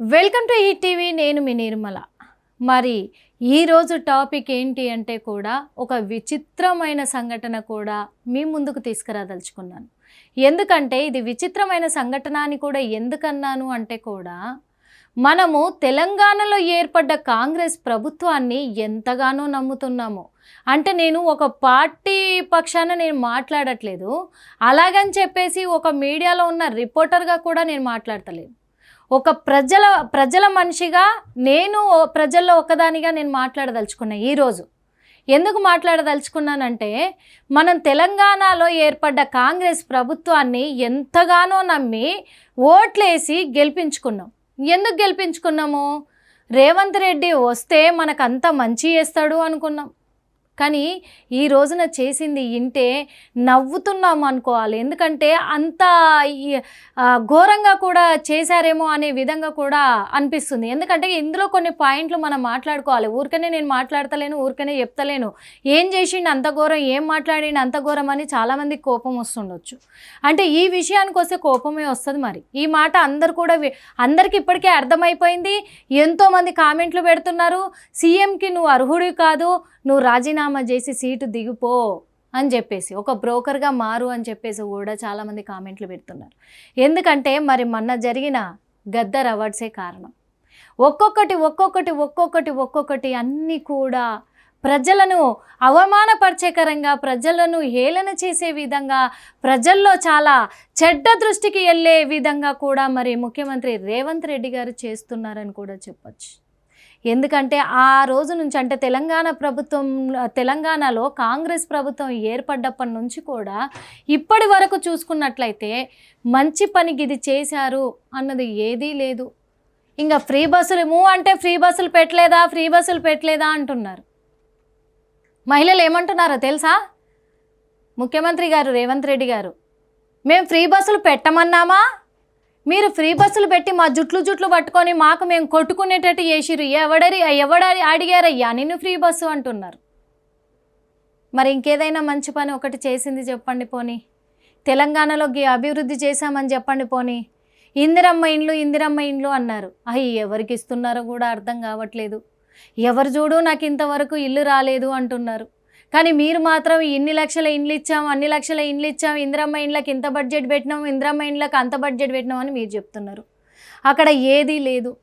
Welcome to ఈ TV నేను మీ నిర్మల. మరి ఈరోజు టాపిక్ ఏంటి అంటే కూడా ఒక విచిత్రమైన సంఘటన కూడా మీ ముందుకు తీసుకురాదలుచుకున్నాను. ఎందుకంటే ఇది విచిత్రమైన సంఘటన అని కూడా ఎందుకన్నాను అంటే కూడా మనము తెలంగాణలో ఏర్పడ్డ కాంగ్రెస్ ప్రభుత్వాన్ని ఎంతగానో నమ్ముతున్నాము. అంటే నేను ఒక పార్టీ పక్షాన నేను మాట్లాడట్లేదు. అలాగని చెప్పేసి ఒక మీడియాలో ఉన్న రిపోర్టర్గా కూడా నేను మాట్లాడతలేను ఒక ప్రజల ప్రజల మనిషిగా నేను ప్రజల్లో ఒకదానిగా నేను మాట్లాడదలుచుకున్నా ఈరోజు ఎందుకు మాట్లాడదలుచుకున్నానంటే మనం తెలంగాణలో ఏర్పడ్డ కాంగ్రెస్ ప్రభుత్వాన్ని ఎంతగానో నమ్మి ఓట్లేసి గెలిపించుకున్నాం. ఎందుకు గెలిపించుకున్నాము? రేవంత్ రెడ్డి వస్తే మనకంత మంచి చేస్తాడు అనుకున్నాం. కానీ ఈ రోజున చేసింది ఇంటే నవ్వుతున్నాం అనుకోవాలి. ఎందుకంటే అంత ఈ- ఘోరంగా కూడా చేశారేమో అనే విధంగా కూడా అనిపిస్తుంది. ఎందుకంటే ఇందులో కొన్ని పాయింట్లు మనం మాట్లాడుకోవాలి. ఊరికనే నేను మాట్లాడతలేను ఊరికనే చెప్తలేను. ఏం చేసిండు అంత ఘోరం ఏం మాట్లాడిండు అంత ఘోరం అని చాలామంది కోపం వస్తుండొచ్చు. అంటే ఈ విషయానికి వస్తే కోపమే వస్తుంది మరి. ఈ మాట అందరు కూడా అందరికి అందరికీ ఇప్పటికే అర్థమైపోయింది. ఎంతోమంది కామెంట్లు పెడుతున్నారు. సీఎంకి నువ్వు అర్హుడి కాదు. నువ్వు రాజీనామా చేసి సీటు దిగిపో అని చెప్పేసి ఒక బ్రోకర్గా మారు అని చెప్పేసి కూడా చాలామంది కామెంట్లు పెడుతున్నారు. ఎందుకంటే మరి మొన్న జరిగిన గద్దర్ అవార్డ్సే కారణం. ఒక్కొక్కటి ఒక్కొక్కటి ఒక్కొక్కటి ఒక్కొక్కటి అన్నీ కూడా ప్రజలను అవమానపరిచేకరంగా ప్రజలను హేళన చేసే విధంగా ప్రజల్లో చాలా చెడ్డ దృష్టికి వెళ్ళే విధంగా కూడా మరి ముఖ్యమంత్రి రేవంత్ రెడ్డి గారు చేస్తున్నారని కూడా చెప్పొచ్చు. ఎందుకంటే ఆ రోజు నుంచి అంటే తెలంగాణ ప్రభుత్వం తెలంగాణలో కాంగ్రెస్ ప్రభుత్వం ఏర్పడ్డప్పటి నుంచి కూడా ఇప్పటి వరకు చూసుకున్నట్లయితే మంచి పనికి ఇది చేశారు అన్నది ఏదీ లేదు. ఇంకా ఫ్రీ బస్సులు మూవ్ అంటే ఫ్రీ బస్సులు పెట్టలేదా ఫ్రీ బస్సులు పెట్టలేదా అంటున్నారు. మహిళలు ఏమంటున్నారో తెలుసా? ముఖ్యమంత్రి గారు రేవంత్ రెడ్డి గారు మేము ఫ్రీ బస్సులు పెట్టమన్నామా? మీరు ఫ్రీ బస్సులు పెట్టి మా జుట్లు జుట్లు పట్టుకొని మాకు మేము కొట్టుకునేటట్టు చేసిరు ఎవడరి ఎవడరి అడిగారయ్యా? నిన్ను ఫ్రీ బస్సు అంటున్నారు. మరి ఇంకేదైనా మంచి పని ఒకటి చేసింది చెప్పండి పోనీ. తెలంగాణలో అభివృద్ధి చేశామని చెప్పండి పోనీ. ఇందిరమ్మ ఇండ్లు ఇందిరమ్మ ఇండ్లు అన్నారు. అయ్యి ఎవరికి ఇస్తున్నారో కూడా అర్థం కావట్లేదు. ఎవరు చూడు నాకు ఇంతవరకు ఇల్లు రాలేదు అంటున్నారు. కానీ మీరు మాత్రం ఇన్ని లక్షల ఇండ్లు ఇచ్చాం అన్ని లక్షల ఇండ్లు ఇచ్చాం ఇందిరమ్మ ఇండ్లకి ఇంత బడ్జెట్ పెట్టినాం ఇందిరమ్మ ఇండ్లకి అంత బడ్జెట్ పెట్టినాం అని మీరు చెప్తున్నారు. అక్కడ ఏదీ లేదు.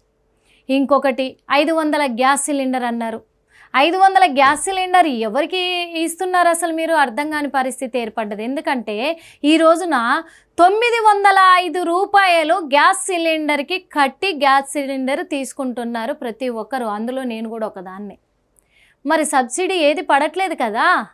ఇంకొకటి ఐదు వందల గ్యాస్ సిలిండర్ అన్నారు. ఐదు వందల గ్యాస్ సిలిండర్ ఎవరికి ఇస్తున్నారు అసలు మీరు? అర్థం కాని పరిస్థితి ఏర్పడ్డది. ఎందుకంటే ఈ రోజున తొమ్మిది వందల ఐదు రూపాయలు గ్యాస్ సిలిండర్కి కట్టి గ్యాస్ సిలిండర్ తీసుకుంటున్నారు ప్రతి ఒక్కరు. అందులో నేను కూడా ఒకదాన్ని. మరి సబ్సిడీ ఏది పడట్లేదు కదా?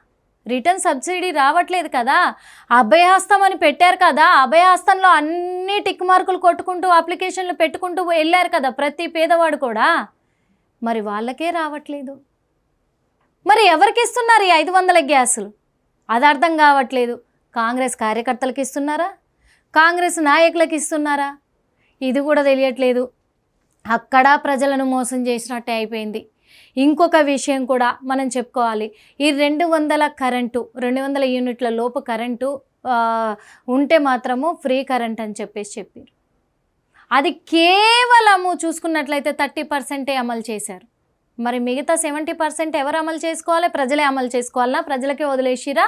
రిటర్న్ సబ్సిడీ రావట్లేదు కదా? అభయహస్తం అని పెట్టారు కదా? అభయహస్తంలో అన్ని టిక్ మార్కులు కొట్టుకుంటూ అప్లికేషన్లు పెట్టుకుంటూ వెళ్ళారు కదా ప్రతి పేదవాడు కూడా? మరి వాళ్ళకే రావట్లేదు. మరి ఎవరికి ఇస్తున్నారు ఈ ఐదు వందల గ్యాసులు? అది అర్థం కావట్లేదు. కాంగ్రెస్ కార్యకర్తలకు ఇస్తున్నారా? కాంగ్రెస్ నాయకులకు ఇస్తున్నారా? ఇది కూడా తెలియట్లేదు. అక్కడ ప్రజలను మోసం చేసినట్టే అయిపోయింది. ఇంకొక విషయం కూడా మనం చెప్పుకోవాలి. ఈ రెండు వందల కరెంటు రెండు వందల యూనిట్ల లోపు కరెంటు ఉంటే మాత్రము ఫ్రీ కరెంట్ అని చెప్పేసి చెప్పారు. అది కేవలము చూసుకున్నట్లయితే థర్టీ పర్సెంటే అమలు చేశారు. మరి మిగతా సెవెంటీ పర్సెంట్ ఎవరు అమలు చేసుకోవాలి? ప్రజలే అమలు చేసుకోవాలా ప్రజలకే వదిలేసిరా?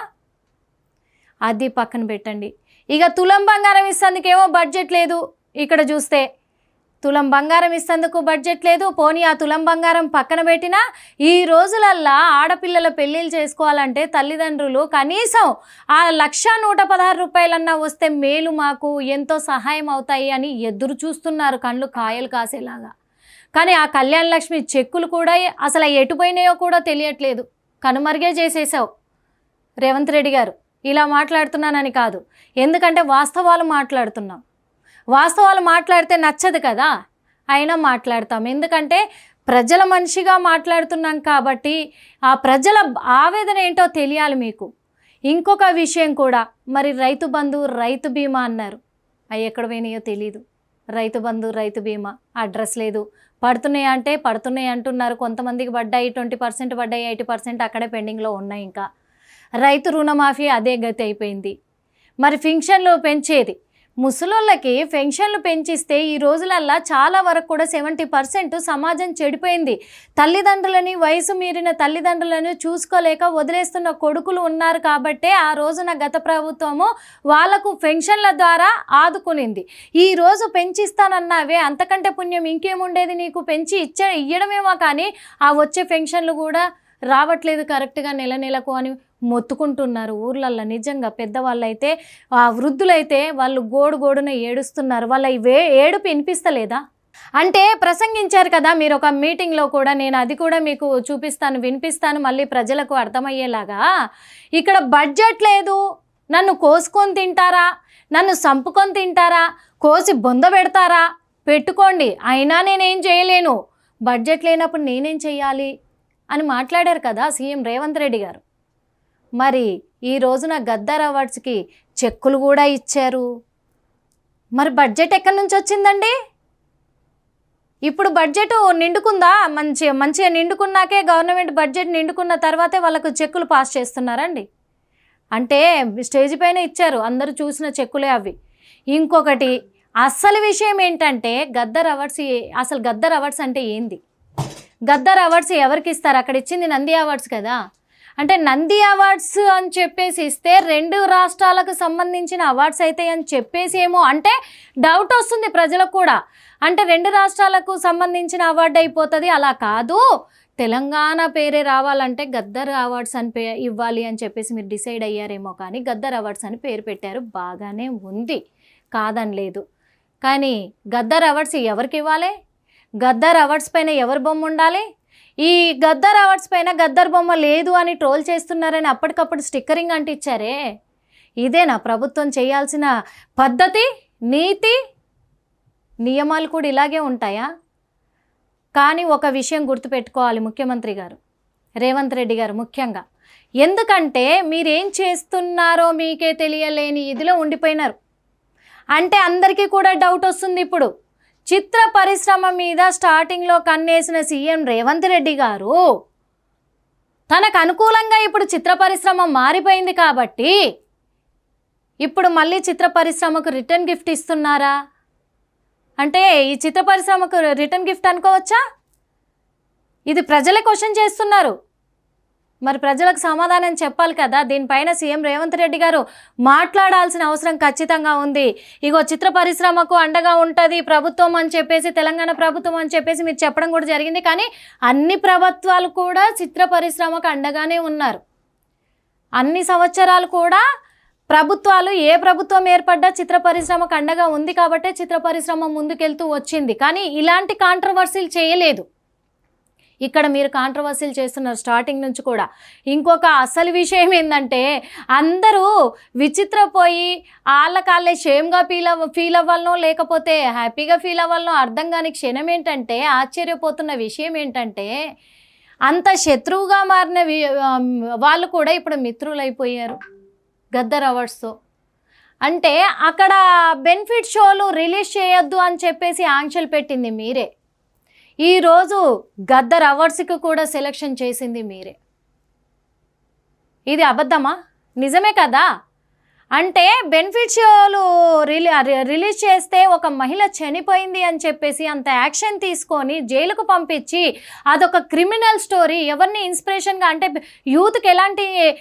అది పక్కన పెట్టండి. ఇక తులం బంగారం ఇస్తందుకేమో బడ్జెట్ లేదు. ఇక్కడ చూస్తే తులం బంగారం ఇస్తందుకు బడ్జెట్ లేదు. పోనీ ఆ తులం బంగారం పక్కన పెట్టినా ఈ రోజులల్లా ఆడపిల్లల పెళ్ళిళ్ళు చేసుకోవాలంటే తల్లిదండ్రులు కనీసం ఆ లక్ష నూట పదహారు రూపాయలన్నా వస్తే మేలు మాకు ఎంతో సహాయం అవుతాయి అని ఎదురు చూస్తున్నారు కళ్ళు కాయలు కాసేలాగా. కానీ ఆ కళ్యాణ లక్ష్మి చెక్కులు కూడా అసలు ఎటు పోయినాయో కూడా తెలియట్లేదు. కనుమరుగే చేసేసావు రేవంత్ రెడ్డి గారు ఇలా మాట్లాడుతున్నానని కాదు. ఎందుకంటే వాస్తవాలు మాట్లాడుతున్నాం. వాస్తవాలు మాట్లాడితే నచ్చదు కదా? అయినా మాట్లాడతాం. ఎందుకంటే ప్రజల మనిషిగా మాట్లాడుతున్నాం కాబట్టి ఆ ప్రజల ఆవేదన ఏంటో తెలియాలి మీకు. ఇంకొక విషయం కూడా మరి రైతు బంధు రైతు బీమా అన్నారు. అవి ఎక్కడ పోయినాయో తెలీదు. రైతు బంధు రైతు బీమా అడ్రస్ లేదు. పడుతున్నాయి అంటే పడుతున్నాయి అంటున్నారు. కొంతమందికి పడ్డాయి ట్వంటీ పర్సెంట్ పడ్డాయి ఎయిటీ పర్సెంట్ అక్కడే పెండింగ్లో ఉన్నాయి ఇంకా. రైతు రుణమాఫీ అదే గతి అయిపోయింది. మరి ఫింక్షన్లు పెంచేది? ముసలోళ్ళకి పెన్షన్లు పెంచిస్తే ఈ రోజులల్లా చాలా వరకు కూడా సెవెంటీ పర్సెంట్ సమాజం చెడిపోయింది. తల్లిదండ్రులని వయసు మీరిన తల్లిదండ్రులను చూసుకోలేక వదిలేస్తున్న కొడుకులు ఉన్నారు కాబట్టే ఆ రోజున గత ప్రభుత్వము వాళ్ళకు పెన్షన్ల ద్వారా ఆదుకునింది. ఈ రోజు పెంచిస్తానన్నావే అంతకంటే పుణ్యం ఇంకేముండేది నీకు? పెంచి ఇచ్చే ఇయ్యడమేమో కానీ ఆ వచ్చే పెన్షన్లు కూడా రావట్లేదు కరెక్ట్గా నెల నెలకు అని మొత్తుకుంటున్నారు ఊర్లల్లో. నిజంగా పెద్దవాళ్ళు అయితే ఆ వృద్ధులైతే వాళ్ళు గోడు గోడున ఏడుస్తున్నారు. వాళ్ళ ఇవే ఏడుపు వినిపిస్తలేదా? అంటే ప్రసంగించారు కదా మీరు ఒక మీటింగ్లో కూడా నేను అది కూడా మీకు చూపిస్తాను వినిపిస్తాను మళ్ళీ ప్రజలకు అర్థమయ్యేలాగా. ఇక్కడ బడ్జెట్ లేదు. నన్ను కోసుకొని తింటారా? నన్ను సంపుకొని తింటారా? కోసి బొంద పెడతారా? పెట్టుకోండి. అయినా నేనేం చేయలేను. బడ్జెట్ లేనప్పుడు నేనేం చేయాలి అని మాట్లాడారు కదా సీఎం రేవంత్ రెడ్డి గారు. మరి ఈ రోజున గద్దర్ అవార్డ్స్కి చెక్కులు కూడా ఇచ్చారు. మరి బడ్జెట్ ఎక్కడి నుంచి వచ్చిందండి? ఇప్పుడు బడ్జెట్ నిండుకుందా? మంచి మంచిగా నిండుకున్నాకే గవర్నమెంట్ బడ్జెట్ నిండుకున్న తర్వాతే వాళ్ళకు చెక్కులు పాస్ చేస్తున్నారండి. అంటే స్టేజ్ పైన ఇచ్చారు అందరూ చూసిన చెక్కులే అవి. ఇంకొకటి అసలు విషయం ఏంటంటే గద్దర్ అవార్డ్స్ అసలు గద్దర్ అవార్డ్స్ అంటే ఏంది? గద్దర్ అవార్డ్స్ ఎవరికి ఇస్తారు? అక్కడ ఇచ్చింది నంది అవార్డ్స్ కదా? అంటే నంది అవార్డ్స్ అని చెప్పేసి ఇస్తే రెండు రాష్ట్రాలకు సంబంధించిన అవార్డ్స్ అయితే అని చెప్పేసి ఏమో అంటే డౌట్ వస్తుంది ప్రజలకు కూడా. అంటే రెండు రాష్ట్రాలకు సంబంధించిన అవార్డు అయిపోతుంది. అలా కాదు. తెలంగాణ పేరే రావాలంటే గద్దర్ అవార్డ్స్ అని పే ఇవ్వాలి అని చెప్పేసి మీరు డిసైడ్ అయ్యారేమో కానీ గద్దర్ అవార్డ్స్ అని పేరు పెట్టారు. బాగానే ఉంది. కాదని లేదు. కానీ గద్దర్ అవార్డ్స్ ఎవరికి ఇవ్వాలి? గద్దర్ అవార్డ్స్ పైన ఎవరి బొమ్మ ఉండాలి? ఈ గద్దర్ అవార్డ్స్ పైన గద్దర్ బొమ్మ లేదు అని ట్రోల్ చేస్తున్నారని అప్పటికప్పుడు స్టిక్కరింగ్ అంటించారే. ఇదేనా ప్రభుత్వం చేయాల్సిన పద్ధతి నీతి? నియమాలు కూడా ఇలాగే ఉంటాయా? కానీ ఒక విషయం గుర్తుపెట్టుకోవాలి ముఖ్యమంత్రి గారు రేవంత్ రెడ్డి గారు ముఖ్యంగా. ఎందుకంటే మీరేం చేస్తున్నారో మీకే తెలియలేని ఇదిలో ఉండిపోయినారు. అంటే అందరికీ కూడా డౌట్ వస్తుంది ఇప్పుడు. చిత్ర పరిశ్రమ మీద స్టార్టింగ్లో కన్నేసిన సీఎం రేవంత్ రెడ్డి గారు తనకు అనుకూలంగా ఇప్పుడు చిత్ర పరిశ్రమ మారిపోయింది కాబట్టి ఇప్పుడు మళ్ళీ చిత్ర పరిశ్రమకు రిటర్న్ గిఫ్ట్ ఇస్తున్నారా? అంటే ఈ చిత్ర పరిశ్రమకు రిటర్న్ గిఫ్ట్ అనుకోవచ్చా? ఇది ప్రజలే క్వశ్చన్ చేస్తున్నారు. మరి ప్రజలకు సమాధానం చెప్పాలి కదా? దీనిపైన సీఎం రేవంత్ రెడ్డి గారు మాట్లాడాల్సిన అవసరం ఖచ్చితంగా ఉంది. ఇగో చిత్ర పరిశ్రమకు అండగా ఉంటుంది ప్రభుత్వం అని చెప్పేసి తెలంగాణ ప్రభుత్వం అని చెప్పేసి మీరు చెప్పడం కూడా జరిగింది. కానీ అన్ని ప్రభుత్వాలు కూడా చిత్ర పరిశ్రమకు అండగానే ఉన్నారు. అన్ని సంవత్సరాలు కూడా ప్రభుత్వాలు ఏ ప్రభుత్వం ఏర్పడ్డా చిత్ర పరిశ్రమకు అండగా ఉంది కాబట్టే చిత్ర పరిశ్రమ ముందుకెళ్తూ వచ్చింది. కానీ ఇలాంటి కాంట్రవర్సీలు చేయలేదు. ఇక్కడ మీరు కాంట్రవర్సీలు చేస్తున్నారు స్టార్టింగ్ నుంచి కూడా. ఇంకొక అసలు విషయం ఏంటంటే అందరూ విచిత్రపోయి వాళ్ళకాళ్ళే షేమ్గా ఫీల్ అవ్వ ఫీల్ అవ్వాలనో లేకపోతే హ్యాపీగా ఫీల్ అవ్వాలనో అర్థం కాని క్షణం ఏంటంటే ఆశ్చర్యపోతున్న విషయం ఏంటంటే అంత శత్రువుగా మారిన వాళ్ళు కూడా ఇప్పుడు మిత్రులైపోయారు. గద్దర్ అవార్డ్స్తో. అంటే అక్కడ బెనిఫిట్ షోలు రిలీజ్ చేయొద్దు అని చెప్పేసి ఆంక్షలు పెట్టింది మీరే. ఈరోజు గద్దర్ అవార్డ్స్కి కూడా సెలెక్షన్ చేసింది మీరే. ఇది అబద్ధమా? నిజమే కదా? అంటే బెనిఫిట్ షోలు రిలీ రిలీజ్ చేస్తే ఒక మహిళ చనిపోయింది అని చెప్పేసి అంత యాక్షన్ తీసుకొని జైలుకు పంపించి అదొక క్రిమినల్ స్టోరీ. ఎవరిని ఇన్స్పిరేషన్గా అంటే యూత్కి ఎలాంటి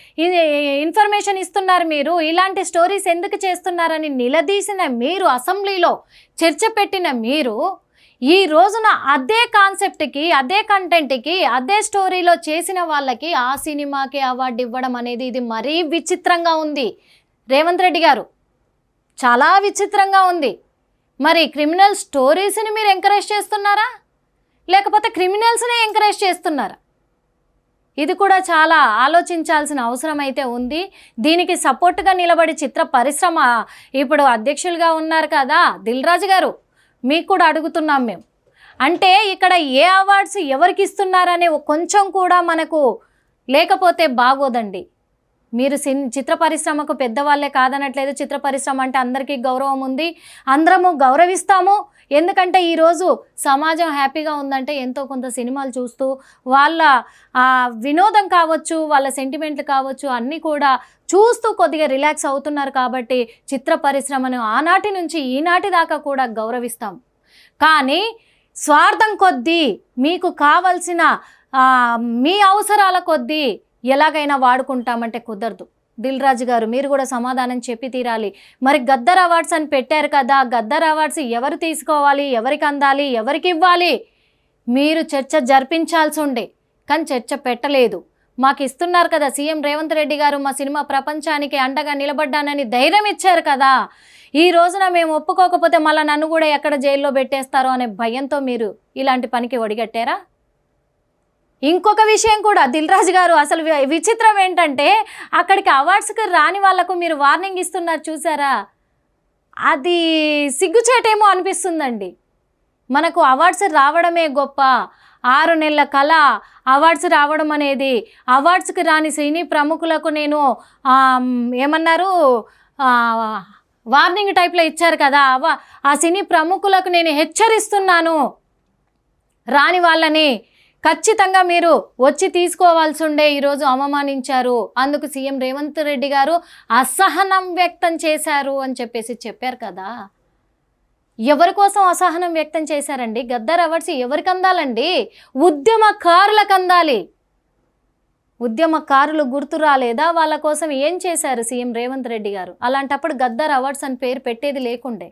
ఇన్ఫర్మేషన్ ఇస్తున్నారు మీరు? ఇలాంటి స్టోరీస్ ఎందుకు చేస్తున్నారని నిలదీసిన మీరు అసెంబ్లీలో చర్చ పెట్టిన మీరు ఈ రోజున అదే కాన్సెప్ట్కి అదే కంటెంట్కి అదే స్టోరీలో చేసిన వాళ్ళకి ఆ సినిమాకి అవార్డు ఇవ్వడం అనేది ఇది మరీ విచిత్రంగా ఉంది. రేవంత్ రెడ్డి గారు చాలా విచిత్రంగా ఉంది. మరి క్రిమినల్ స్టోరీస్ని మీరు ఎంకరేజ్ చేస్తున్నారా? లేకపోతే క్రిమినల్స్నే ఎంకరేజ్ చేస్తున్నారా? ఇది కూడా చాలా ఆలోచించాల్సిన అవసరం అయితే ఉంది. దీనికి సపోర్ట్గా నిలబడి చిత్ర పరిశ్రమ ఇప్పుడు అధ్యక్షులుగా ఉన్నారు కదా దిల్ రాజు గారు. మీకు కూడా అడుగుతున్నాం మేము. అంటే ఇక్కడ ఏ అవార్డ్స్ ఎవరికి ఇస్తున్నారనే కొంచెం కూడా మనకు లేకపోతే బాగోదండి. మీరు సిన్ చిత్ర పరిశ్రమకు పెద్దవాళ్ళే కాదనట్లేదు. చిత్ర పరిశ్రమ అంటే అందరికీ గౌరవం ఉంది. అందరము గౌరవిస్తాము. ఎందుకంటే ఈరోజు సమాజం హ్యాపీగా ఉందంటే ఎంతో కొంత సినిమాలు చూస్తూ వాళ్ళ వినోదం కావచ్చు వాళ్ళ సెంటిమెంట్లు కావచ్చు అన్నీ కూడా చూస్తూ కొద్దిగా రిలాక్స్ అవుతున్నారు కాబట్టి చిత్ర పరిశ్రమను ఆనాటి నుంచి ఈనాటి దాకా కూడా గౌరవిస్తాం. కానీ స్వార్థం కొద్దీ మీకు కావలసిన మీ అవసరాల కొద్దీ ఎలాగైనా వాడుకుంటామంటే కుదరదు. దిల్ రాజు గారు మీరు కూడా సమాధానం చెప్పి తీరాలి. మరి గద్దర్ అవార్డ్స్ అని పెట్టారు కదా గద్దర్ అవార్డ్స్ ఎవరు తీసుకోవాలి ఎవరికి అందాలి ఎవరికి ఇవ్వాలి? మీరు చర్చ జరిపించాల్సి ఉండే కానీ చర్చ పెట్టలేదు. మాకు ఇస్తున్నారు కదా. సీఎం రేవంత్ రెడ్డి గారు మా సినిమా ప్రపంచానికి అండగా నిలబడ్డానని ధైర్యం ఇచ్చారు కదా. ఈ రోజున మేము ఒప్పుకోకపోతే మళ్ళీ నన్ను కూడా ఎక్కడ జైల్లో పెట్టేస్తారో అనే భయంతో మీరు ఇలాంటి పనికి ఒడిగట్టారా? ఇంకొక విషయం కూడా దిల్ రాజు గారు అసలు విచిత్రం ఏంటంటే అక్కడికి అవార్డ్స్కి రాని వాళ్ళకు మీరు వార్నింగ్ ఇస్తున్నారు చూసారా? అది సిగ్గుచేటేమో అనిపిస్తుందండి. మనకు అవార్డ్స్ రావడమే గొప్ప. ఆరు నెలల కళ అవార్డ్స్ రావడం అనేది అవార్డ్స్కి రాని సినీ ప్రముఖులకు నేను ఏమన్నారు? వార్నింగ్ టైప్లో ఇచ్చారు కదా ఆ సినీ ప్రముఖులకు నేను హెచ్చరిస్తున్నాను. రాని వాళ్ళని ఖచ్చితంగా మీరు వచ్చి తీసుకోవాల్సి ఉండే ఈరోజు అవమానించారు. అందుకు సీఎం రేవంత్ రెడ్డి గారు అసహనం వ్యక్తం చేశారు అని చెప్పేసి చెప్పారు కదా. ఎవరి కోసం అసహనం వ్యక్తం చేశారండి? గద్దర్ అవార్డ్స్ ఎవరికి అందాలండి? ఉద్యమకారులకు అందాలి. ఉద్యమకారులు గుర్తు రాలేదా? వాళ్ళ కోసం ఏం చేశారు సీఎం రేవంత్ రెడ్డి గారు? అలాంటప్పుడు గద్దర్ అవార్డ్స్ అని పేరు పెట్టేది లేకుండే.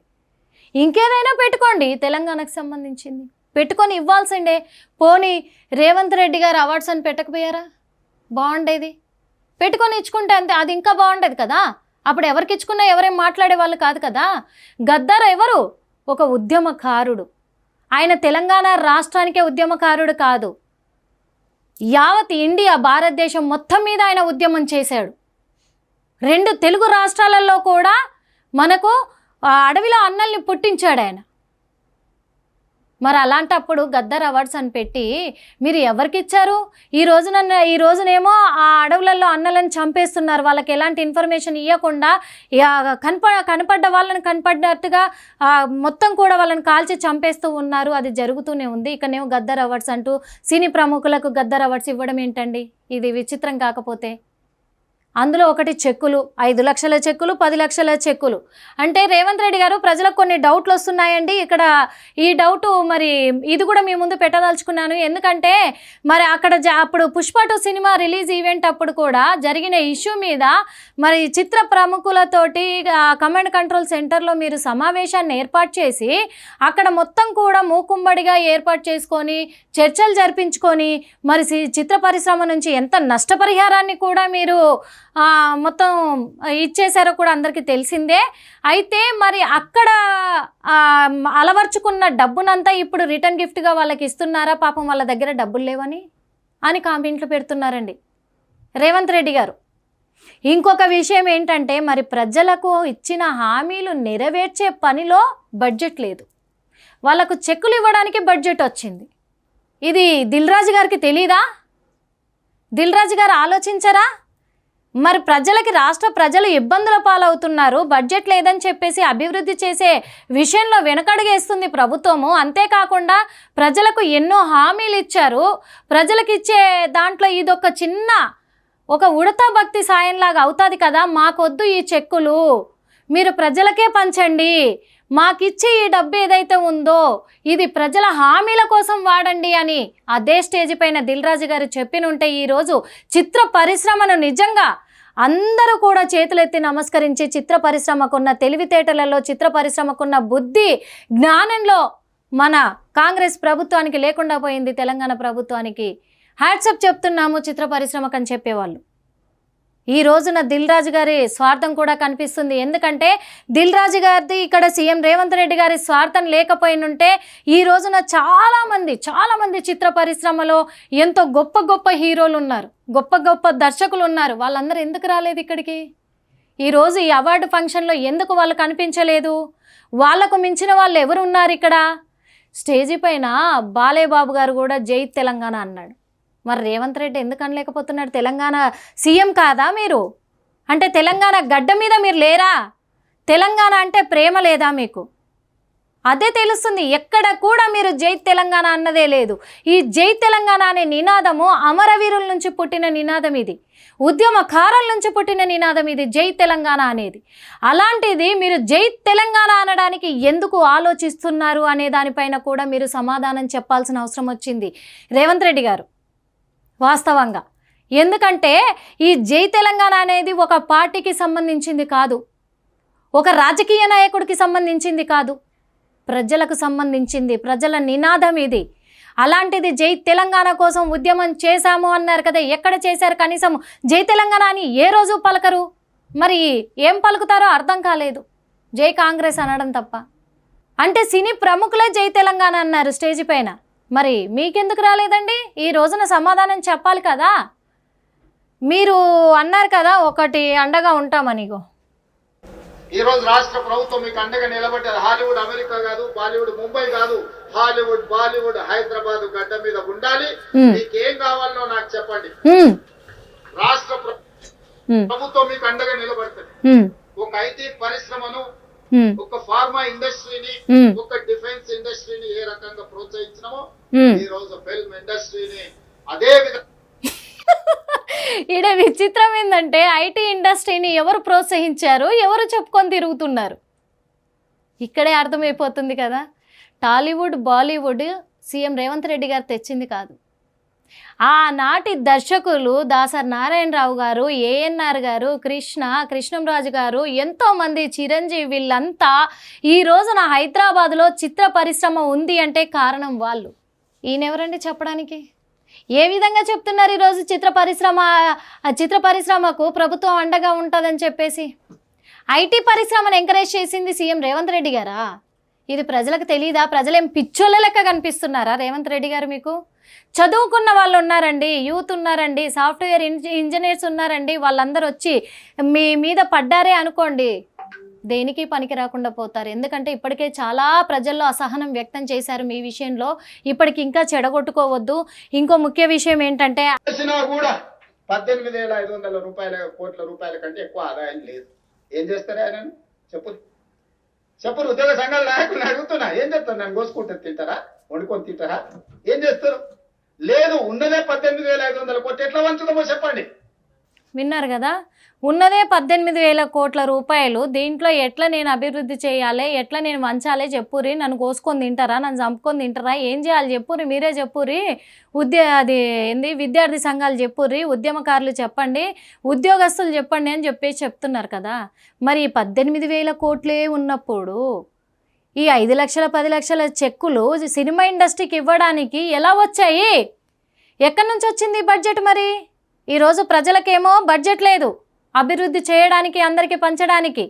ఇంకేదైనా పెట్టుకోండి తెలంగాణకు సంబంధించింది. పెట్టుకొని ఇవ్వాల్సిండే పోనీ రేవంత్ రెడ్డి గారు అవార్డ్స్ అని పెట్టకపోయారా? బాగుండేది. పెట్టుకొని ఇచ్చుకుంటే అంతే. అది ఇంకా బాగుండేది కదా. అప్పుడు ఎవరికి ఇచ్చుకున్నా ఎవరేం మాట్లాడే వాళ్ళు కాదు కదా. గద్దర్ ఎవరు? ఒక ఉద్యమకారుడు. ఆయన తెలంగాణ రాష్ట్రానికే ఉద్యమకారుడు కాదు. యావత్ ఇండియా భారతదేశం మొత్తం మీద ఆయన ఉద్యమం చేశాడు. రెండు తెలుగు రాష్ట్రాలలో కూడా మనకు అడవిలో అన్నల్ని పుట్టించాడు ఆయన. మరి అలాంటప్పుడు గద్దర్ అవార్డ్స్ అని పెట్టి మీరు ఎవరికి ఇచ్చారు? ఈ రోజున ఈ రోజునేమో ఆ అడవులలో అన్నలను చంపేస్తున్నారు. వాళ్ళకి ఎలాంటి ఇన్ఫర్మేషన్ ఇవ్వకుండా కనప కనపడ్డ వాళ్ళని కనపడ్డట్టుగా మొత్తం కూడా వాళ్ళని కాల్చి చంపేస్తూ ఉన్నారు. అది జరుగుతూనే ఉంది. ఇక్కడనేమో గద్దర్ అవార్డ్స్ అంటూ సినీ ప్రముఖులకు గద్దర్ అవార్డ్స్ ఇవ్వడం ఏంటండి? ఇది విచిత్రం కాకపోతే. అందులో ఒకటి చెక్కులు ఐదు లక్షల చెక్కులు పది లక్షల చెక్కులు. అంటే రేవంత్ రెడ్డి గారు ప్రజలకు కొన్ని డౌట్లు వస్తున్నాయండి. ఇక్కడ ఈ డౌట్ మరి ఇది కూడా మీ ముందు పెట్టదలుచుకున్నాను. ఎందుకంటే మరి అక్కడ అప్పుడు పుష్ప సినిమా రిలీజ్ ఈవెంట్ అప్పుడు కూడా జరిగిన ఇష్యూ మీద మరి చిత్ర ప్రముఖులతోటి కమాండ్ కంట్రోల్ సెంటర్లో మీరు సమావేశాన్ని ఏర్పాటు చేసి అక్కడ మొత్తం కూడా మూకుమ్మడిగా ఏర్పాటు చేసుకొని చర్చలు జరిపించుకొని మరి సి- చిత్ర పరిశ్రమ నుంచి ఎంత నష్టపరిహారాన్ని కూడా మీరు మొత్తం ఇచ్చేసారో కూడా అందరికీ తెలిసిందే. అయితే మరి అక్కడ అలవర్చుకున్న డబ్బునంతా ఇప్పుడు రిటర్న్ గిఫ్ట్గా వాళ్ళకి ఇస్తున్నారా? పాపం వాళ్ళ దగ్గర డబ్బులు లేవని అని కామెంట్లు పెడుతున్నారండి. రేవంత్ రెడ్డి గారు. ఇంకొక విషయం ఏంటంటే మరి ప్రజలకు ఇచ్చిన హామీలు నెరవేర్చే పనిలో బడ్జెట్ లేదు. వాళ్ళకు చెక్కులు ఇవ్వడానికి బడ్జెట్ వచ్చింది. ఇది దిల్ రాజు గారికి తెలీదా? దిల్ రాజు గారు ఆలోచించరా? మరి ప్రజలకి రాష్ట్ర ప్రజలు ఇబ్బందుల పాలవుతున్నారు. బడ్జెట్ లేదని చెప్పేసి అభివృద్ధి చేసే విషయంలో వెనకడుగేస్తుంది ప్రభుత్వము. అంతేకాకుండా ప్రజలకు ఎన్నో హామీలు ఇచ్చారు. ప్రజలకు ఇచ్చే దాంట్లో ఇదొక చిన్న ఒక ఉడతా భక్తి సాయంలాగా అవుతుంది కదా. మాకొద్దు ఈ చెక్కులు. మీరు ప్రజలకే పంచండి. మాకిచ్చే ఈ డబ్బు ఏదైతే ఉందో ఇది ప్రజల హామీల కోసం వాడండి అని అదే స్టేజ్ పైన దిల్ రాజు గారు చెప్పినుంటే ఈరోజు చిత్ర పరిశ్రమను నిజంగా అందరూ కూడా చేతులెత్తి నమస్కరించి చిత్ర పరిశ్రమకున్న తెలివితేటలలో చిత్ర పరిశ్రమకున్న బుద్ధి జ్ఞానంలో మన కాంగ్రెస్ ప్రభుత్వానికి లేకుండా పోయింది తెలంగాణ ప్రభుత్వానికి. హ్యాట్సప్ చెప్తున్నాము చిత్ర పరిశ్రమకు అని చెప్పేవాళ్ళు. ఈ రోజున దిల్ రాజు గారి స్వార్థం కూడా కనిపిస్తుంది. ఎందుకంటే దిల్ రాజు గారిది ఇక్కడ సీఎం రేవంత్ రెడ్డి గారి స్వార్థం లేకపోయినుంటే ఈ రోజున చాలామంది చాలామంది చిత్ర పరిశ్రమలో ఎంతో గొప్ప గొప్ప హీరోలు ఉన్నారు. గొప్ప గొప్ప దర్శకులు ఉన్నారు. వాళ్ళందరూ ఎందుకు రాలేదు ఇక్కడికి? ఈరోజు ఈ అవార్డు ఫంక్షన్లో ఎందుకు వాళ్ళు కనిపించలేదు? వాళ్ళకు మించిన వాళ్ళు ఎవరు ఉన్నారు ఇక్కడ? స్టేజీ పైన బాలయ్య బాబు గారు కూడా జై తెలంగాణ అన్నాడు. మరి రేవంత్ రెడ్డి ఎందుకు అనలేకపోతున్నాడు? తెలంగాణ సీఎం కాదా మీరు? అంటే తెలంగాణ గడ్డ మీద మీరు లేరా? తెలంగాణ అంటే ప్రేమ లేదా మీకు? అదే తెలుస్తుంది ఎక్కడ కూడా మీరు జై తెలంగాణ అన్నదే లేదు. ఈ జై తెలంగాణ అనే నినాదము అమరవీరుల నుంచి పుట్టిన నినాదం ఇది. ఉద్యమకారుల నుంచి పుట్టిన నినాదం ఇది జై తెలంగాణ అనేది. అలాంటిది మీరు జై తెలంగాణ అనడానికి ఎందుకు ఆలోచిస్తున్నారు అనే దానిపైన కూడా మీరు సమాధానం చెప్పాల్సిన అవసరం వచ్చింది. రేవంత్ రెడ్డి గారు వాస్తవంగా. ఎందుకంటే ఈ జై తెలంగాణ అనేది ఒక పార్టీకి సంబంధించింది కాదు. ఒక రాజకీయ నాయకుడికి సంబంధించింది కాదు. ప్రజలకు సంబంధించింది ప్రజల నినాదం ఇది. అలాంటిది జై తెలంగాణ కోసం ఉద్యమం చేశాము అన్నారు కదా ఎక్కడ చేశారు కనీసం? జై తెలంగాణ అని ఏ రోజు పలకరు? మరి ఏం పలుకుతారో అర్థం కాలేదు. జై కాంగ్రెస్ అనడం తప్ప. అంటే సినీ ప్రముఖులే జై తెలంగాణ అన్నారు స్టేజ్ పైన. మరి మీకెందుకు రాలేదండి? ఈ రోజున సమాధానం చెప్పాలి కదా? మీరు అన్నారు కదా ఒకటి అండగా ఉంటామని ఈ రోజు రాష్ట్ర ప్రభుత్వం మీకు అండగా నిలబడ్డది. హాలీవుడ్ అమెరికా కాదు బాలీవుడ్ ముంబై కాదు. హాలీవుడ్ బాలీవుడ్ హైదరాబాద్ గడ్డ మీద ఉండాలి. మీకేం కావాలనో నాకు చెప్పండి. రాష్ట్ర ప్రభుత్వం మీకు అండగా నిలబడుతుంది. ఒక ఐటీ పరిశ్రమను ఒక ఫార్మా ఇండస్ట్రీని. ఒక డిఫెన్స్ ఇండస్ట్రీని ఏ రకంగా ప్రోత్సహించినామో. ఈ రోజు ఫిల్మ్ ఇండస్ట్రీని అదే విధంగా ఈడ విచిత్రం ఏంటంటే ఐటీ ఇండస్ట్రీని ఎవరు ప్రోత్సహించారు ఎవరు చెప్పుకొని తిరుగుతున్నారు ఇక్కడే అర్థమైపోతుంది కదా Tollywood Bollywood CM Revanth Reddy గారు తెచ్చింది కాదు ఆనాటి దర్శకులు దాసర్ నారాయణరావు గారు ఏఎన్ఆర్ గారు కృష్ణ కృష్ణంరాజు గారు ఎంతోమంది చిరంజీవి వీళ్ళంతా ఈ రోజున హైదరాబాద్లో చిత్ర పరిశ్రమ ఉంది అంటే కారణం వాళ్ళు. ఈయనెవరండి చెప్పడానికి? ఏ విధంగా చెప్తున్నారు ఈరోజు చిత్ర పరిశ్రమ చిత్ర పరిశ్రమకు ప్రభుత్వం అండగా ఉంటుందని చెప్పేసి? ఐటీ పరిశ్రమను ఎంకరేజ్ చేసింది సీఎం రేవంత్ రెడ్డి గారా? ఇది ప్రజలకు తెలియదా ప్రజలేం పిచ్చోళ్ళ లెక్క కనిపిస్తున్నారా? రేవంత్ రెడ్డి గారు మీకు? చదువుకున్న వాళ్ళు ఉన్నారండి యూత్ ఉన్నారండి సాఫ్ట్వేర్ ఇంజ ఇంజనీర్స్ ఉన్నారండి వాళ్ళందరూ వచ్చి మీ మీద పడ్డారే అనుకోండి దేనికి పనికి రాకుండా పోతారు? ఎందుకంటే ఇప్పటికే చాలా ప్రజల్లో అసహనం వ్యక్తం చేశారు మీ విషయంలో. ఇప్పటికి ఇంకా చెడగొట్టుకోవద్దు. ఇంకో ముఖ్య విషయం ఏంటంటే కూడా పద్దెనిమిది వేల ఐదు వందల రూపాయల కోట్ల రూపాయల కంటే ఎక్కువ ఆదాయం లేదు. ఏం చేస్తారా చెప్పు. చెప్పరు ఉద్యోగ సంఘాల నాయకులు అడుగుతున్నా. ఏం చేస్తారు? నన్ను కోసుకుంటే తింటారా? వండుకొని తింటారా? ఏం చేస్తారు? లేదు ఉన్నదే పద్దెనిమిది వేల ఐదు వందల కోట్లు. ఎట్లా వంచుదామో చెప్పండి. విన్నారు కదా? ఉన్నదే పద్దెనిమిది వేల కోట్ల రూపాయలు. దీంట్లో ఎట్లా నేను అభివృద్ధి చేయాలి? ఎట్లా నేను వంచాలి? చెప్పురి నన్ను కోసుకొని తింటారా? నన్ను చంపుకొని తింటారా? ఏం చేయాలి చెప్పురి మీరే చెప్పురి ఉద్య అది ఏంది? విద్యార్థి సంఘాలు చెప్పుర్రి. ఉద్యమకారులు చెప్పండి. ఉద్యోగస్తులు చెప్పండి అని చెప్పేసి చెప్తున్నారు కదా. మరి పద్దెనిమిది వేల కోట్లే ఉన్నప్పుడు ఈ ఐదు లక్షల పది లక్షల చెక్కులు సినిమా ఇండస్ట్రీకి ఇవ్వడానికి ఎలా వచ్చాయి? ఎక్కడి నుంచి వచ్చింది ఈ బడ్జెట్ మరి? ఈరోజు ప్రజలకేమో బడ్జెట్ లేదు. అభివృద్ధి చేయడానికి అందరికీ పంచడానికి.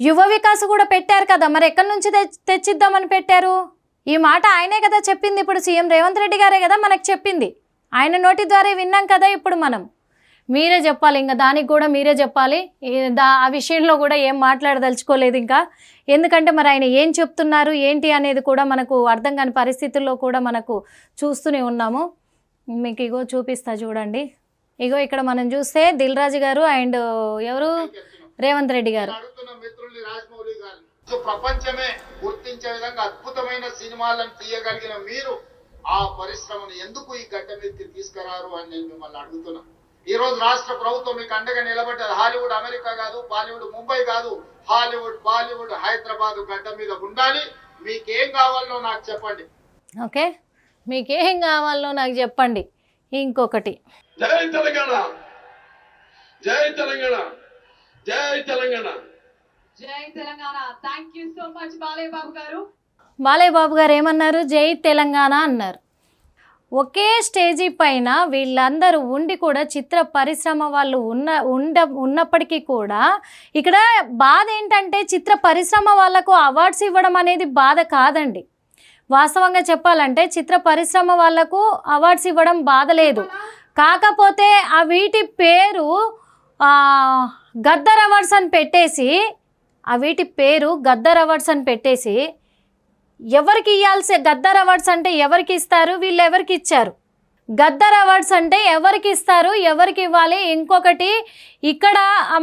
యువ వికాస్ కూడా పెట్టారు కదా మరి ఎక్కడి నుంచి తెచ్చిద్దామని పెట్టారు? ఈ మాట ఆయనే కదా చెప్పింది. ఇప్పుడు సీఎం రేవంత్ రెడ్డి గారే కదా మనకు చెప్పింది. ఆయన నోటి ద్వారా విన్నాం కదా ఇప్పుడు మనం. మీరే చెప్పాలి ఇంకా దానికి కూడా మీరే చెప్పాలి. దా ఆ విషయంలో కూడా ఏం మాట్లాడదలుచుకోలేదు ఇంకా. ఎందుకంటే మరి ఆయన ఏం చెప్తున్నారు ఏంటి అనేది కూడా మనకు అర్థం కాని పరిస్థితుల్లో కూడా మనకు చూస్తూనే ఉన్నాము. మీకు ఇగో చూపిస్తా చూడండి. ఇగో ఇక్కడ మనం చూస్తే దిల్ రాజు గారు అండ్ ఎవరు? రేవంత్ రెడ్డి గారు. ప్రపంచమే గుర్తించే విధంగా అద్భుతమైన సినిమాలను తీయగలిగిన మీరు ఆ పరిశ్రమను ఎందుకు ఈ గడ్డ మీదకి తీసుకురారు అని నేను మిమ్మల్ని అడుగుతున్నా. ఈ రోజు రాష్ట్ర ప్రభుత్వం మీకు అండగా నిలబడ్డది. హాలీవుడ్ అమెరికా కాదు బాలీవుడ్ ముంబై కాదు. హాలీవుడ్ బాలీవుడ్ హైదరాబాద్ గడ్డ మీద ఉండాలి. మీకేం కావాలనో నాకు చెప్పండి. ఓకే? మీకేం కావాలో నాకు చెప్పండి. ఇంకొకటి. జై తెలంగాణ. జై తెలంగాణ. జై తెలంగాణ. జై Telangana. Thank you so much Balayya Babu గారు. బాలయ్య బాబు గారు ఏమన్నారు? జై తెలంగాణ అన్నారు. ఒకే స్టేజీ పైన వీళ్ళందరూ ఉండి కూడా చిత్ర పరిశ్రమ వాళ్ళు ఉన్న ఉండ ఉన్నప్పటికీ కూడా ఇక్కడ బాధ ఏంటంటే చిత్ర పరిశ్రమ వాళ్ళకు అవార్డ్స్ ఇవ్వడం అనేది బాధ కాదండి. వాస్తవంగా చెప్పాలంటే చిత్ర పరిశ్రమ వాళ్ళకు అవార్డ్స్ ఇవ్వడం బాధ లేదు. కాకపోతే ఆ వీటి పేరు గద్ద రవర్స్ అని పెట్టేసి ఆ వీటి పేరు గద్ద రవర్స్ అని పెట్టేసి ఎవరికి ఇవ్వాల్సి గద్ద రవర్స్ అంటే ఎవరికి ఇస్తారు? వీళ్ళు ఎవరికి ఇచ్చారు? గద్దర్ అవార్డ్స్ అంటే ఎవరికి ఇస్తారు? ఎవరికి ఇవ్వాలి? ఇంకొకటి ఇక్కడ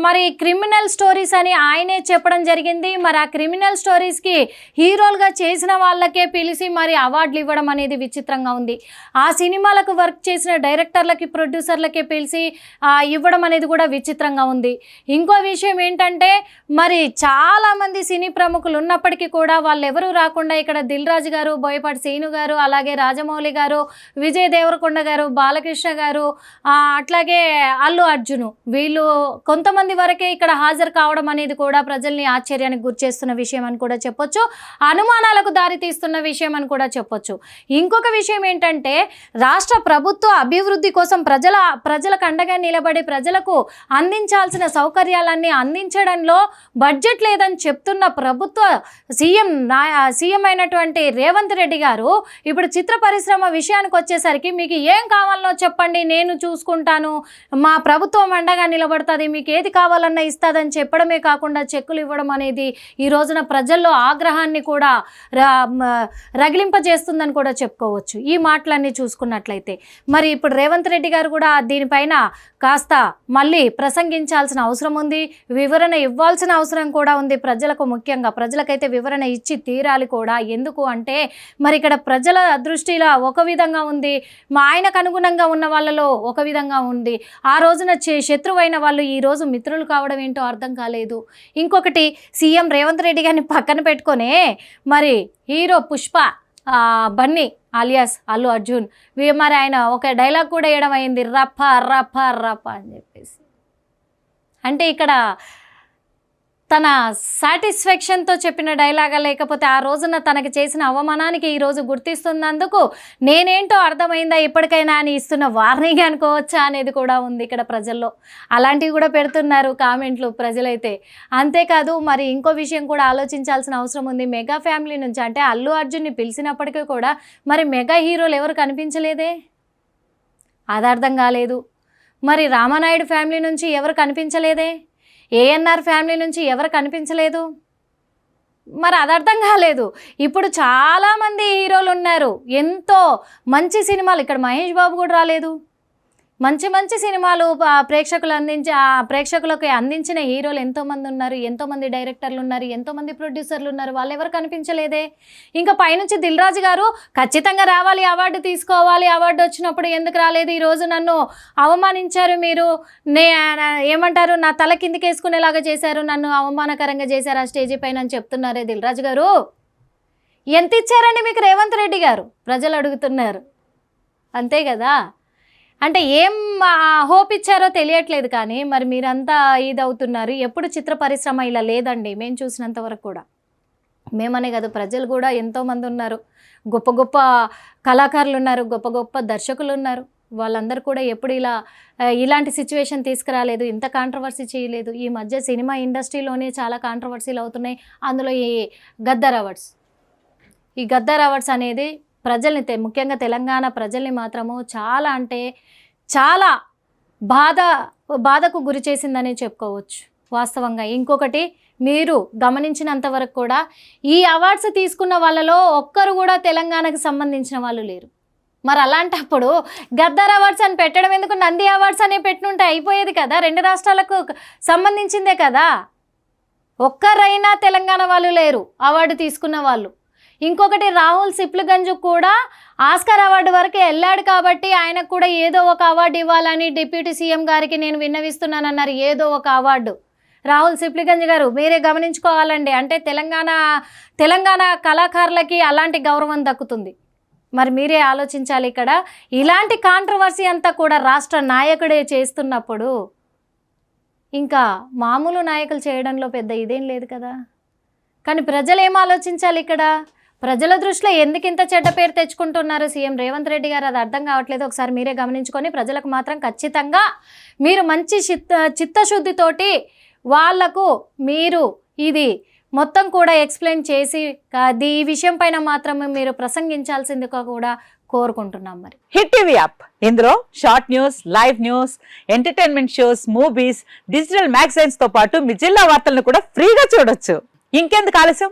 మరి క్రిమినల్ స్టోరీస్ అని ఆయనే చెప్పడం జరిగింది. మరి ఆ క్రిమినల్ స్టోరీస్కి హీరోలుగా చేసిన వాళ్ళకే పిలిచి మరి అవార్డులు ఇవ్వడం అనేది విచిత్రంగా ఉంది. ఆ సినిమాలకు వర్క్ చేసిన డైరెక్టర్లకి ప్రొడ్యూసర్లకే పిలిచి ఇవ్వడం అనేది కూడా విచిత్రంగా ఉంది. ఇంకో విషయం ఏంటంటే మరి చాలామంది సినీ ప్రముఖులు ఉన్నప్పటికీ కూడా వాళ్ళు ఎవరు రాకుండా ఇక్కడ దిల్ రాజు గారు బోయపాటి సీను గారు అలాగే రాజమౌళి గారు విజయ్ దేవరకొండ గారు బాలకృష్ణ గారు అట్లాగే అల్లు అర్జును వీళ్ళు కొంతమంది వరకే ఇక్కడ హాజరు కావడం అనేది కూడా ప్రజల్ని ఆశ్చర్యానికి గురిచేస్తున్న విషయం అని కూడా చెప్పొచ్చు. అనుమానాలకు దారి తీస్తున్న విషయం అని కూడా చెప్పొచ్చు. ఇంకొక విషయం ఏంటంటే రాష్ట్ర ప్రభుత్వ అభివృద్ధి కోసం ప్రజల ప్రజలకు అండగా నిలబడి ప్రజలకు అందించాల్సిన సౌకర్యాలన్నీ అందించడంలో బడ్జెట్ లేదని చెప్తున్న ప్రభుత్వ సీఎం నా సీఎం అయినటువంటి రేవంత్ రెడ్డి గారు ఇప్పుడు చిత్ర పరిశ్రమ విషయానికి వచ్చేసరికి మీకు ఏం కావాలనో చెప్పండి నేను చూసుకుంటాను. మా ప్రభుత్వం అండగా పడుతుంది మీకు ఏది కావాలన్నా ఇస్తుందని చెప్పడమే కాకుండా చెక్కులు ఇవ్వడం అనేది ఈ రోజున ప్రజల్లో ఆగ్రహాన్ని కూడా రగిలింపజేస్తుందని కూడా చెప్పుకోవచ్చు. ఈ మాటలన్నీ చూసుకున్నట్లయితే. మరి ఇప్పుడు రేవంత్ రెడ్డి గారు కూడా దీనిపైన కాస్త మళ్ళీ ప్రసంగించాల్సిన అవసరం ఉంది. వివరణ ఇవ్వాల్సిన అవసరం కూడా ఉంది. ప్రజలకు ముఖ్యంగా ప్రజలకైతే వివరణ ఇచ్చి తీరాలి కూడా. ఎందుకు అంటే మరి ఇక్కడ ప్రజల దృష్టిలో ఒక విధంగా ఉంది. మా ఆయనకు అనుగుణంగా ఉన్న వాళ్ళలో ఒక విధంగా ఉంది. ఆ రోజున శత్రువైన వాళ్ళు ఈ రోజు మిత్రులు కావడం ఏంటో అర్థం కాలేదు. ఇంకొకటి సీఎం రేవంత్ రెడ్డి గారిని పక్కన పెట్టుకొనే మరి హీరో పుష్ప బన్నీ అలియాస్ అల్లు అర్జున్ మరి ఆయన ఒక డైలాగ్ కూడా వేయడం అయింది రప్ప రప్ప రప్ప అని చెప్పేసి. అంటే ఇక్కడ తన సాటిస్ఫాక్షన్తో చెప్పిన డైలాగా లేకపోతే ఆ రోజున తనకు చేసిన అవమానానికి ఈరోజు గుర్తిస్తున్నందుకు నేనేంటో అర్థమైందా ఇప్పటికైనా అని ఇస్తున్న వార్నింగ్ అనుకోవచ్చా అనేది కూడా ఉంది ఇక్కడ ప్రజల్లో. అలాంటివి కూడా పెడుతున్నారు కామెంట్లు ప్రజలైతే. అంతేకాదు మరి ఇంకో విషయం కూడా ఆలోచించాల్సిన అవసరం ఉంది. మెగా ఫ్యామిలీ నుంచి అంటే అల్లు అర్జున్ని పిలిచినప్పటికీ కూడా మరి మెగా హీరోలు ఎవరు కనిపించలేదే? అది అర్థం కాలేదు. మరి రామానాయుడు ఫ్యామిలీ నుంచి ఎవరు కనిపించలేదే? ఏఎన్ఆర్ ఫ్యామిలీ నుంచి ఎవరు కనిపించలేదు? మరి అది అర్థం కాలేదు. ఇప్పుడు చాలామంది హీరోలు ఉన్నారు. ఎంతో మంచి సినిమాలు. ఇక్కడ మహేష్ బాబు కూడా రాలేదు. మంచి మంచి సినిమాలు ప్రేక్షకులు అందించే ఆ ప్రేక్షకులకు అందించిన హీరోలు ఎంతోమంది ఉన్నారు ఎంతోమంది డైరెక్టర్లు ఉన్నారు ఎంతోమంది ప్రొడ్యూసర్లు ఉన్నారు వాళ్ళు ఎవరు కనిపించలేదే? ఇంకా పైనుంచి దిల్ రాజు గారు ఖచ్చితంగా రావాలి అవార్డు తీసుకోవాలి అవార్డు వచ్చినప్పుడు ఎందుకు రాలేదు? ఈరోజు నన్ను అవమానించారు మీరు. నే ఏమంటారు? నా తల కిందికి వేసుకునేలాగా చేశారు నన్ను అవమానకరంగా చేశారు ఆ స్టేజీ పైన అని చెప్తున్నారే దిల్ రాజు గారు. ఎంత ఇచ్చారండి మీకు రేవంత్ రెడ్డి గారు? ప్రజలు అడుగుతున్నారు. అంతే కదా? అంటే ఏం హోప్ ఇచ్చారో తెలియట్లేదు కానీ మరి మీరంతా ఇది అవుతున్నారు ఎప్పుడు చిత్ర పరిశ్రమ ఇలా లేదండి మేము చూసినంత వరకు కూడా. మేమనే కాదు ప్రజలు కూడా ఎంతోమంది ఉన్నారు. గొప్ప గొప్ప కళాకారులు ఉన్నారు గొప్ప గొప్ప దర్శకులు ఉన్నారు. వాళ్ళందరూ కూడా ఎప్పుడు ఇలా ఇలాంటి సిచ్యువేషన్ తీసుకురాలేదు ఇంత కాంట్రవర్సీ చేయలేదు. ఈ మధ్య సినిమా ఇండస్ట్రీలోనే చాలా కాంట్రవర్సీలు అవుతున్నాయి. అందులో ఈ గద్దర్ అవార్డ్స్. ఈ గద్దర్ అవార్డ్స్ అనేది ప్రజల్ని ముఖ్యంగా తెలంగాణ ప్రజల్ని మాత్రము చాలా అంటే చాలా బాధ బాధకు గురి చేసిందని చెప్పుకోవచ్చు వాస్తవంగా. ఇంకొకటి మీరు గమనించినంత వరకు కూడా ఈ అవార్డ్స్ తీసుకున్న వాళ్ళలో ఒక్కరు కూడా తెలంగాణకు సంబంధించిన వాళ్ళు లేరు. మరి అలాంటప్పుడు గద్దర్ అవార్డ్స్ అని పెట్టడం ఎందుకు? నంది అవార్డ్స్ అనే పెట్టినుంటే అయిపోయేది కదా? రెండు రాష్ట్రాలకు సంబంధించిందే కదా? ఒక్కరైనా తెలంగాణ వాళ్ళు లేరు అవార్డు తీసుకున్న వాళ్ళు. ఇంకొకటి రాహుల్ సిప్లగంజ్ కూడా ఆస్కార్ అవార్డు వరకు వెళ్ళాడు కాబట్టి ఆయనకు కూడా ఏదో ఒక అవార్డు ఇవ్వాలని డిప్యూటీ సీఎం గారికి నేను విన్నవిస్తున్నానన్నారు. ఏదో ఒక అవార్డు. రాహుల్ సిప్లిగంజ్ గారు మీరే గమనించుకోవాలండి. అంటే తెలంగాణ తెలంగాణ కళాకారులకి అలాంటి గౌరవం దక్కుతుంది. మరి మీరే ఆలోచించాలి ఇక్కడ. ఇలాంటి కాంట్రవర్సీ అంతా కూడా రాష్ట్ర నాయకుడే చేస్తున్నప్పుడు ఇంకా మామూలు నాయకులు చేయడంలో పెద్ద ఇదేం లేదు కదా. కానీ ప్రజలు ఏం ఆలోచించాలి ఇక్కడ? ప్రజల దృష్టిలో ఎందుకు ఇంత చెడ్డ పేరు తెచ్చుకుంటున్నారు సీఎం రేవంత్ రెడ్డి గారు? అది అర్థం కావట్లేదు. ఒకసారి మీరే గమనించుకొని ప్రజలకు మాత్రం ఖచ్చితంగా మీరు మంచి చిత్త చిత్తశుద్ధితోటి వాళ్ళకు మీరు ఇది మొత్తం కూడా ఎక్స్ప్లెయిన్ చేసి అది ఈ విషయం పైన మాత్రం మీరు ప్రసంగించాల్సిందిగా కూడా కోరుకుంటున్నాం మరి. Hit TV app. ఇందులో short news live news entertainment shows movies digital మ్యాగజైన్స్తో పాటు మీ జిల్లా వార్తలను కూడా ఫ్రీగా చూడొచ్చు. ఇంకెందుకు ఆలస్యం?